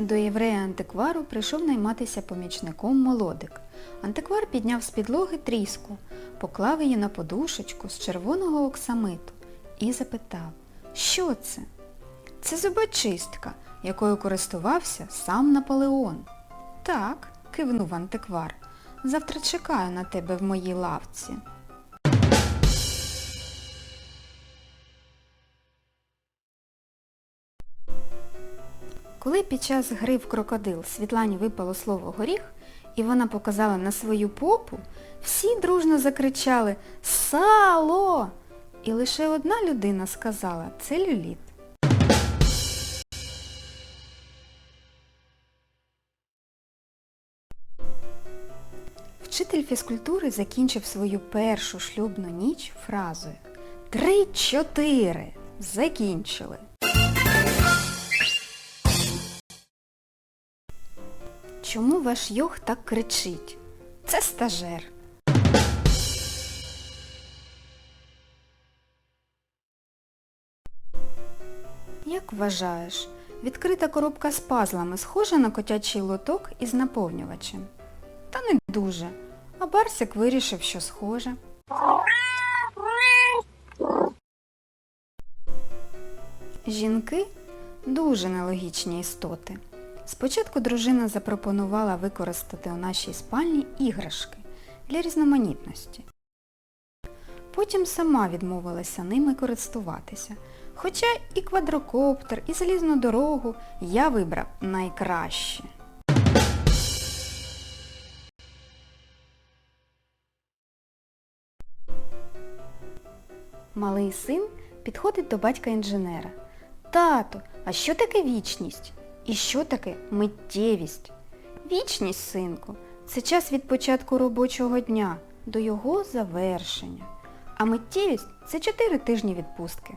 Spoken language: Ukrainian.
До єврея-антиквару прийшов найматися помічником молодик. Антиквар підняв з підлоги тріску, поклав її на подушечку з червоного оксамиту і запитав, що це? Це зубочистка, якою користувався сам Наполеон. Так, кивнув антиквар. Завтра чекаю на тебе в моїй лавці. Коли під час гри в крокодил Світлані випало слово горіх, і вона показала на свою попу, всі дружно закричали Сало! І лише одна людина сказала целюліт. Вчитель фізкультури закінчив свою першу шлюбну ніч фразою Три-чотири. Закінчили. Чому ваш йог так кричить? Це стажер. Як вважаєш, відкрита коробка з пазлами схожа на котячий лоток із наповнювачем? Та не дуже. А Барсик вирішив, що схоже. Жінки дуже нелогічні істоти. Спочатку дружина запропонувала використати у нашій спальні іграшки для різноманітності. Потім сама відмовилася ними користуватися. Хоча і квадрокоптер, і залізну дорогу я вибрав найкраще. Малий син підходить до батька інженера. Тато, а що таке вічність? І що таке миттєвість? Вічність, синку, це час від початку робочого дня до його завершення. А миттєвість це 4 тижні відпустки.